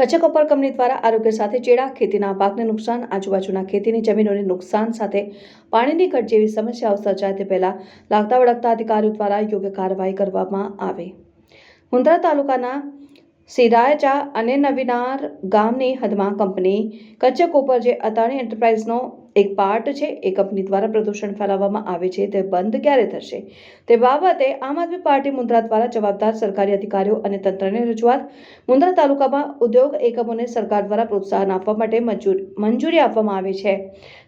Kutch copper company દ્વારા આરોગ્ય સાથે ચેડા, ખેતીના પાકને નુકસાન, આજુબાજુના ખેતીની જમીનોને નુકસાન સાથે પાણીની ઘટ જેવી સમસ્યાઓ સર્જાય તે પહેલાં લાગતા વળગતા અધિકારીઓ દ્વારા યોગ્ય કાર્યવાહી કરવામાં આવે. મુંદ્રા તાલુકાના સિરાજા અને નવીનાર ગામની હદમાં કંપની કચ્છ કોપર જે અદાણી એન્ટરપ્રાઇઝનો એક પાર્ટ છે, એ કંપની દ્વારા પ્રદૂષણ ફેલાવવામાં આવે છે, તે બંધ ક્યારે થશે? તે બાબતે આમ આદમી પાર્ટી મુન્દ્રા દ્વારા જવાબદાર સરકારી અધિકારીઓ અને તંત્રને રજૂઆત. મુન્દ્રા તાલુકામાં ઉદ્યોગ એકમોને સરકાર દ્વારા પ્રોત્સાહન આપવા માટે મંજૂર, મંજૂરી આપવામાં આવે છે.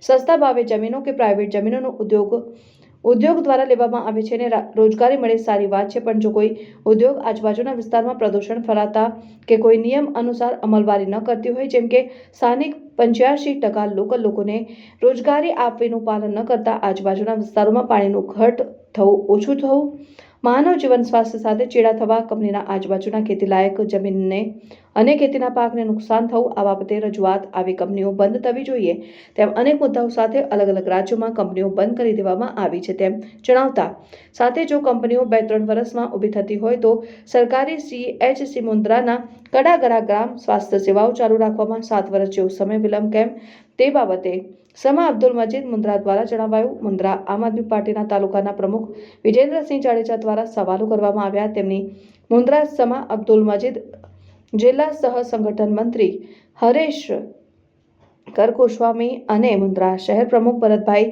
સસ્તા ભાવે જમીનો કે પ્રાઇવેટ જમીનોનો ઉદ્યોગ ઉદ્યોગ દ્વારા લેવામાં આવે છે અને રોજગારી મળે સારી વાત છે, પણ જો કોઈ ઉદ્યોગ આજુબાજુના વિસ્તારમાં પ્રદૂષણ ફેલાતા કે કોઈ નિયમ અનુસાર અમલવારી ન કરતી હોય, જેમ કે સ્થાનિક પંચ્યાસી ટકા લોકલ લોકોને રોજગારી આપવીનું પાલન ન કરતા આજુબાજુના વિસ્તારોમાં પાણીનું ઘટ થવું ઓછું થવું માનવ જીવન સ્વાસ્થ્ય સાથે ચેડા થવા કંપનીના આજુબાજુના ખેતીલાયક જમીનને અને ખેતીના પાકને નુકસાન થવું, આ બાબતે રજૂઆત આવી કંપનીઓ બંધ થવી જોઈએ તેમ અનેક મુદ્દાઓ સાથે અલગ અલગ રાજ્યોમાં કંપનીઓ બંધ કરી દેવામાં આવી છે તેમ જણાવતા, સાથે જો કંપનીઓ બે ત્રણ વર્ષમાં ઊભી થતી હોય તો સરકારી સીએચસી મુન્દ્રાના કડાગરા ગ્રામ સ્વાસ્થ્ય સેવાઓ ચાલુ રાખવામાં સાત વર્ષ જેવો સમય વિલંબ કેમ? તે બાબતે સમા અબ્દુલ મજીદ મુન્દ્રા દ્વારા જણાવાયું, મુન્દ્રા આમ આદમી પાર્ટીના તાલુકાના પ્રમુખ વિજેન્દ્રસિંહ જાડેજા દ્વારા સવાલો કરવામાં આવ્યા. તેમની મુન્દ્રા સમા અબ્દુલ મજીદ જિલ્લા સહ સંગઠન મંત્રી હરેશ કરકુસ્વામી અને મુન્દ્રા શહેર પ્રમુખ ભરતભાઈ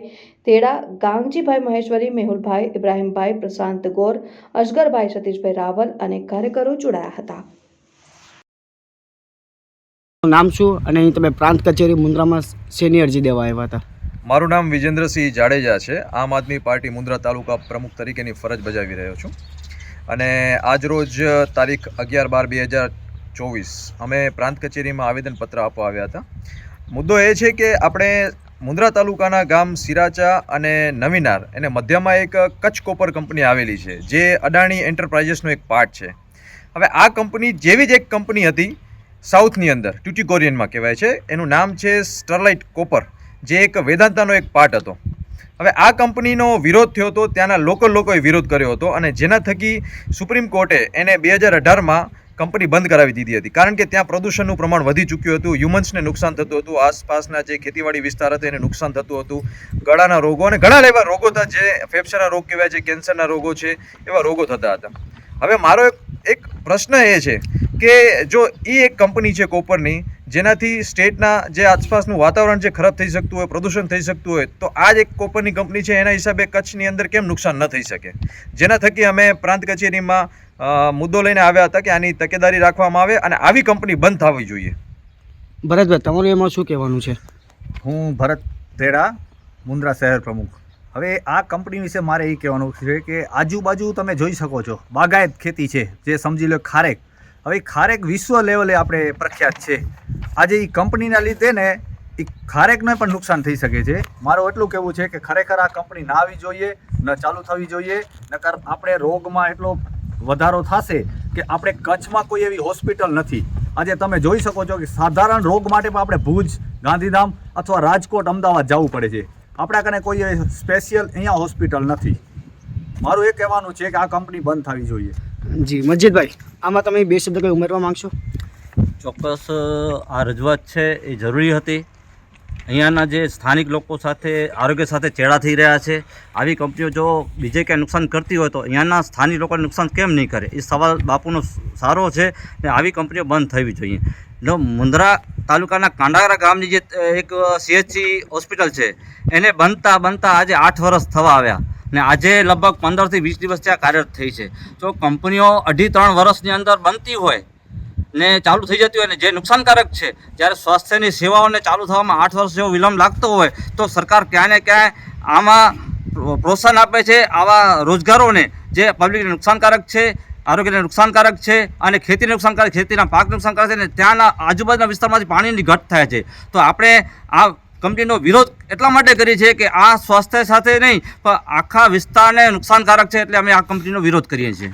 તેડા, ગાંગજીભાઈ મહેશ્વરી, મેહુલભાઈ ઇબ્રાહીમભાઈ, પ્રશાંત ગોર, અજગરભાઈ સતીશભાઈ રાવલ અને કાર્યકરો જોડાયા હતા. નામ શું? અને અહીં તમે પ્રાંત કચેરી મુન્દ્રામાં શેની અરજી દેવા આવ્યા હતા. મારું નામ વિજેન્દ્રસિંહ જાડેજા છે. આમ આદમી પાર્ટી મુન્દ્રા તાલુકા પ્રમુખ તરીકેની ફરજ બજાવી રહ્યો છું. અને આજરોજ તારીખ અગિયાર બાર બે હજાર ચોવીસ અમે પ્રાંત કચેરીમાં આવેદનપત્ર આપવા આવ્યા હતા. મુદ્દો એ છે કે આપણે મુન્દ્રા તાલુકાના ગામ સિરાચા અને નવીનાર, એને મધ્યમાં એક કચ્છ કોપર કંપની આવેલી છે, જે અડાણી એન્ટરપ્રાઇઝેસનો એક પાર્ટ છે. હવે આ કંપની જેવી જ એક કંપની હતી સાઉથની અંદર ટ્યુટીકોરિયનમાં કહેવાય છે. એનું નામ છે સ્ટરલાઇટ કોપર, જે એક વેદાંતાનો એક પાર્ટ હતો. હવે આ કંપનીનો વિરોધ થયો હતો, ત્યાંના લોકલ લોકોએ વિરોધ કર્યો હતો અને જેના થકી સુપ્રીમ કોર્ટે એને બે હજાર અઢારમાં કંપની બંધ કરાવી દીધી હતી. કારણ કે ત્યાં પ્રદૂષણનું પ્રમાણ વધી ચૂક્યું હતું, હ્યુમન્સને નુકસાન થતું હતું, આસપાસના જે ખેતીવાડી વિસ્તાર હતા એને નુકસાન થતું હતું. ગળાના રોગો અને ઘણા એવા રોગો હતા જે ફેફસાના રોગ કહેવાય છે, કેન્સરના રોગો છે, એવા રોગો થતા હતા. હવે મારો એક પ્રશ્ન એ છે કે જો એ એક કંપની છે કોપરની જેનાથી સ્ટેટના જે આસપાસનું વાતાવરણ જે ખરાબ થઈ શકતું હોય પ્રદૂષણ થઈ શકતું હોય તો આ જ એક કોપરની કંપની છે એના હિસાબે કચ્છની અંદર કેમ નુકસાન ન થઈ શકે? જેના થકી અમે પ્રાંત કચેરીમાં મુદ્દો લઈને આવ્યા હતા કે આની તકેદારી રાખવામાં આવે અને આવી કંપની બંધ થવી જોઈએ. ભરતભાઈ તમારું એમાં શું કહેવાનું છે? હું ભરત ધેડા મુન્દ્રા શહેર પ્રમુખ. હવે આ કંપની વિશે મારે એ કહેવાનું છે કે આજુબાજુ તમે જોઈ શકો છો બાગાયત ખેતી છે જે સમજી લો ખારેક. હવે ખારેક વિશ્વ લેવલે આપણે પ્રખ્યાત છે. આજે એ કંપનીના લીધે ને એ ખારેકને પણ નુકસાન થઈ શકે છે. મારું એટલું કહેવું છે કે ખરેખર આ કંપની ના આવી જોઈએ, ન ચાલુ થવી જોઈએ, નકર આપણે રોગમાં એટલો વધારો થશે કે આપણે કચ્છમાં કોઈ એવી હોસ્પિટલ નથી. આજે તમે જોઈ શકો છો કે સાધારણ રોગ માટે પણ આપણે ભુજ, ગાંધીધામ અથવા રાજકોટ, અમદાવાદ જવું પડે છે. આપણા કને કોઈ સ્પેશિયલ અહીંયા હોસ્પિટલ નથી. મારું એ કહેવાનું છે કે આ કંપની બંધ થવી જોઈએ. જી મસ્જિદભાઈ આમાં તમે બે શબ્દ કંઈ ઉમેરવા માંગશો? ચોક્કસ આ રજૂઆત છે એ જરૂરી હતી. અહીંયાના જે સ્થાનિક લોકો સાથે, આરોગ્ય સાથે ચેડા થઈ રહ્યા છે, આવી કંપનીઓ જો બીજે ક્યાંય નુકસાન કરતી હોય તો અહીંયાના સ્થાનિક લોકોને નુકસાન કેમ નહીં કરે? એ સવાલ બાપુનો સારો છે ને આવી કંપનીઓ બંધ થવી જોઈએ. જો મુંદ્રા તાલુકાના કાંડાગરા ગામની જે એક સીએચસી હોસ્પિટલ છે, એને બનતા બનતા આજે આઠ વર્ષ થવા આવ્યા. ને આજે લગભગ પંદરથી વીસ દિવસ ત્યાં કાર્યરત થઈ છે. જો કંપનીઓ અઢી ત્રણ વર્ષની અંદર બનતી હોય ને ચાલુ થઈ જતી હોય ને જે નુકસાનકારક છે, જ્યારે સ્વાસ્થ્યની સેવાઓને ચાલુ થવામાં આઠ વર્ષ જેવો વિલંબ લાગતો હોય, તો સરકાર ક્યાં ને ક્યાંય આમાં પ્રોત્સાહન આપે છે આવા રોજગારોને, જે પબ્લિકને નુકસાનકારક છે, આરોગ્યને નુકસાનકારક છે અને ખેતીને નુકસાનકારક, ખેતીના પાક નુકસાનકારક છે અને ત્યાંના આજુબાજુના વિસ્તારમાંથી પાણીની ઘટ થાય છે. તો આપણે આ કંપનીનો વિરોધ એટલા માટે કરીએ છીએ કે આ સ્વાસ્થ્ય સાથે નહીં, પણ આખા વિસ્તારને નુકસાનકારક છે એટલે અમે આ કંપનીનો વિરોધ કરીએ છીએ.